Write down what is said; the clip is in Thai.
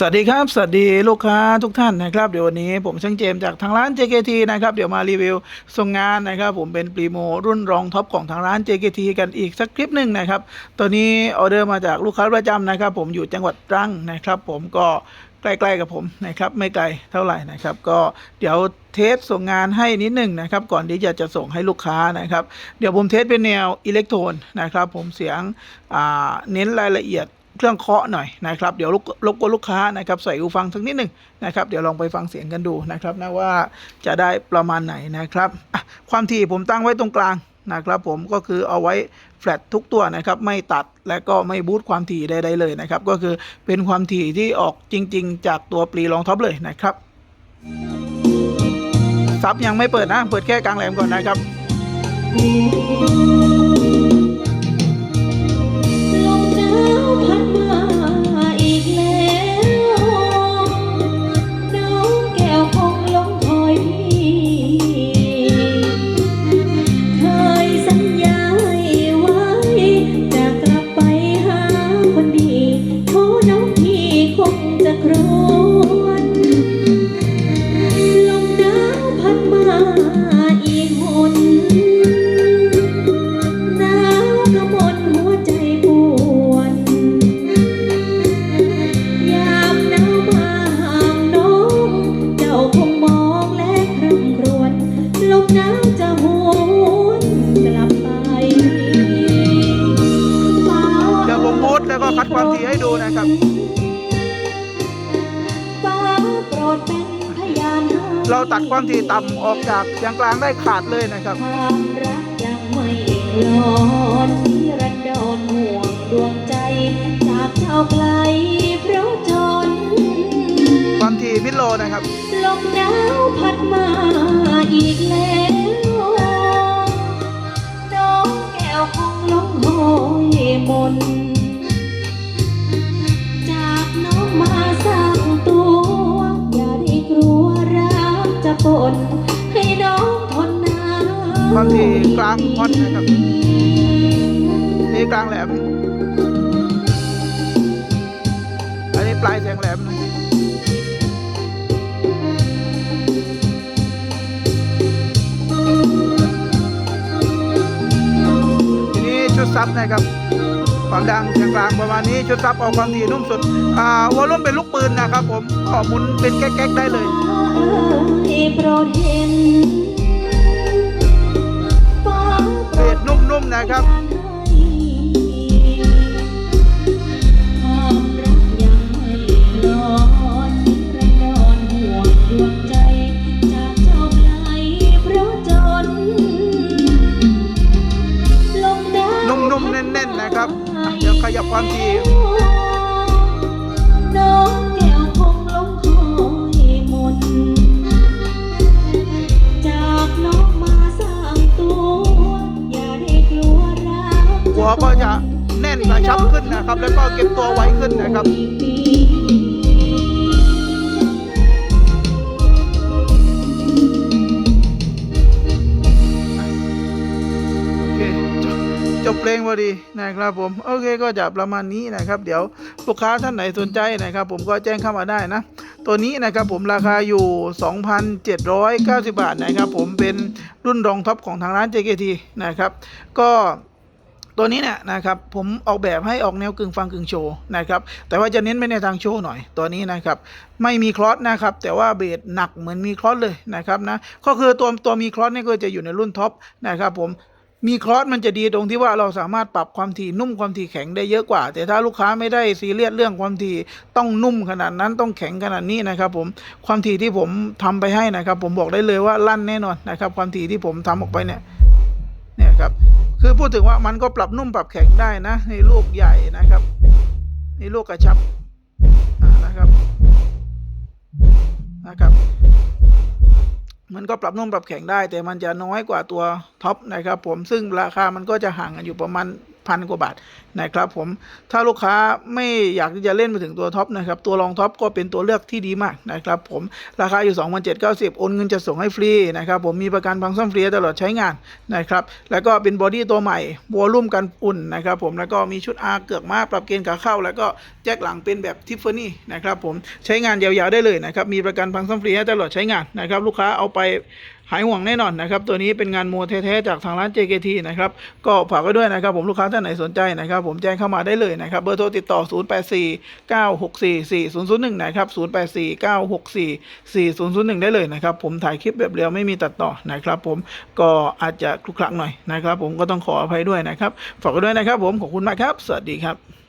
สวัสดีครับ สวัสดีลูกค้าทุกท่านนะครับเดี๋ยววันนี้ผมช่างเจมจากทางร้าน JKT นะครับเดี๋ยวมารีวิวส่งงานนะครับ ผมเป็นปรีโมรุ่นรองท็อปของทางร้าน JKT กันอีกสักคลิปหนึ่งนะครับตัวนี้ออเดอร์มาจากลูกค้าประจำนะครับ ผมอยู่จังหวัดตรังนะครับ ผมก็ใกล้ๆกับผมนะครับไม่ไกลเท่าไหร่นะครับ ก็เดี๋ยวเทสส่งงานให้นิดหนึ่งนะครับ ก่อนที่จะจะส่งให้ลูกค้านะครับ เดี๋ยวผมเทสเป็นแนวอิเล็กโทรนนะครับ ผมเสียงเน้นรายละเอียด เครื่องเคาะหน่อยนะครับ เดี๋ยวรบกวนลูกค้านะครับใส่หูฟังสักนิดหนึ่งนะครับ เดี๋ยวลองไปฟังเสียงกันดูนะครับนะว่าจะได้ประมาณไหนนะครับความถี่ผมตั้งไว้ตรงกลางนะครับผมก็คือเอาไว้แฟลตทุกตัวนะครับไม่ตัดและก็ไม่บูตความถี่ใดๆเลยนะครับ ก็คือเป็นความถี่ที่ออกจริง ๆ จากตัวปรีรองท็อปเลยนะครับซับยังไม่เปิดนะ เปิดแค่กลางแหลมก่อนนะครับ ดี๋ยวผมบูตแล้วก็คัดความถี่ให้ดูนะครับฟ้าโปรดเป็นพยานให้เราตัดความถี่ต่ำออกจากเสียงกลางได้ขาดเลยนะครับความรักยังไม่ร้อนที่รันดอนห่วงดวงใจจากเจ้าไกลเพราะจนความถี่มิดโลนะครับลมหนาวพัดมาอีกแล้วน้องแก้วคงหลงโหยมน ความถี่กลางฮอตนะครับนี่กลางแหลม อันนี้ปลายเสียงแหลมนะทีนี้ชุดซับนะครับความดังเสียงกลางประมาณนี้ชุดซับออกความถี่นุ่มสุด อ่าวอลลุ่มเป็นลูกปืนนะครับผมขอมุนเป็นแก๊กๆได้เลยเอ่โปรดเห็น นุ่มๆนะครับความรักยังไม่ร้อนระนอนห่วงดวงใจจากเจ้าไกลเพราะจนลมหนาวนุ่มๆแน่นๆนะครับอะเดี๋ยวขยับความถี่ กหัวก็จะแน่นกระชับขึ้นนะครับ แล้วก็เก็บตัวไวขึ้นนะครับโอเคจบจบเพลงพอดีนะครับผมโอเคก็จะประมาณนี้นะครับ เดี๋ยวลูกค้าท่านไหนสนใจนะครับ ผมก็แจ้งเข้ามาได้นะ ตัวนี้นะครับผมราคาอยู่ 2,790 บาทนะครับ ผมเป็นรุ่นรองท็อปของทางร้าน JKT นะครับ ก็ ตัวนี้เนี่ยนะครับผมออกแบบให้ออกแนวกึ่งฟังกึ่งโชว์นะครับแต่ว่าจะเน้นไปในทางโชว์หน่อยตัวนี้นะครับไม่มีคลอสนะครับแต่ว่าเบสหนักเหมือนมีคลอสเลยนะครับนะก็คือตัวตัวมีคลอสนี่ก็จะอยู่ในรุ่นท็อปนะครับผมมีคลอสมันจะดีตรงที่ว่าเราสามารถปรับความถี่นุ่มความถี่แข็งได้เยอะกว่า แต่ถ้าลูกค้าไม่ได้ซีเรียสเรื่องความถี่ต้องนุ่มขนาดนั้นต้องแข็งขนาดนี้นะครับผมความถี่ที่ผมทำไปให้นะครับ ผมบอกได้เลยว่าลั่นแน่นอนนะครับ ความถี่ที่ผมทำออกไปเนี่ยเนี่ยครับ คือพูดถึงว่ามันก็ปรับนุ่มปรับแข็งได้นะในลูกใหญ่นะครับในลูกกระชับนะครับนะครับ มันก็ปรับนุ่มปรับแข็งได้ แต่มันจะน้อยกว่าตัวท็อปนะครับ ผมซึ่งราคามันก็จะห่างกันอยู่ประมาณ พันกว่าบาทนะครับผมถ้าลูกค้าไม่อยากที่จะเล่นไปถึงตัวท็อปนะครับตัวรองท็อปก็เป็นตัวเลือกที่ดีมากนะครับผมราคาอยู่ 2790 โอนเงินจะส่งให้ฟรีนะครับผมมีประกันพังซ่อมฟรีตลอดใช้งานนะครับแล้วก็เป็นบอดี้ตัวใหม่วอลลุ่มกันอุ่นนะครับผมแล้วก็มีชุดอาเกือกมาปรับเกณฑ์ขาเข้า แล้วก็แจ็คหลังเป็นแบบทิฟฟานี่นะครับผมใช้งานยาวๆได้เลยนะครับมีประกันพังซ่อมฟรีตลอดใช้งานนะครับลูกค้าเอาไป หายห่วงแน่นอนนะครับ ตัวนี้เป็นงานโมแท้ๆจากทางร้าน JKT นะครับ ก็ฝากไว้ด้วยนะครับ ผมลูกค้าท่านไหนสนใจนะครับ ผมแจ้งเข้ามาได้เลยนะครับ เบอร์โทรติดต่อ 0849644001 นะครับ 0849644001 ได้เลยนะครับ ผมถ่ายคลิปแบบเรียวไม่มีตัดต่อนะครับผมก็อาจจะคลุกคลักหน่อยนะครับ ผมก็ต้องขออภัยด้วยนะครับ ฝากไว้ด้วยนะครับ ผมขอบคุณมากครับ สวัสดีครับ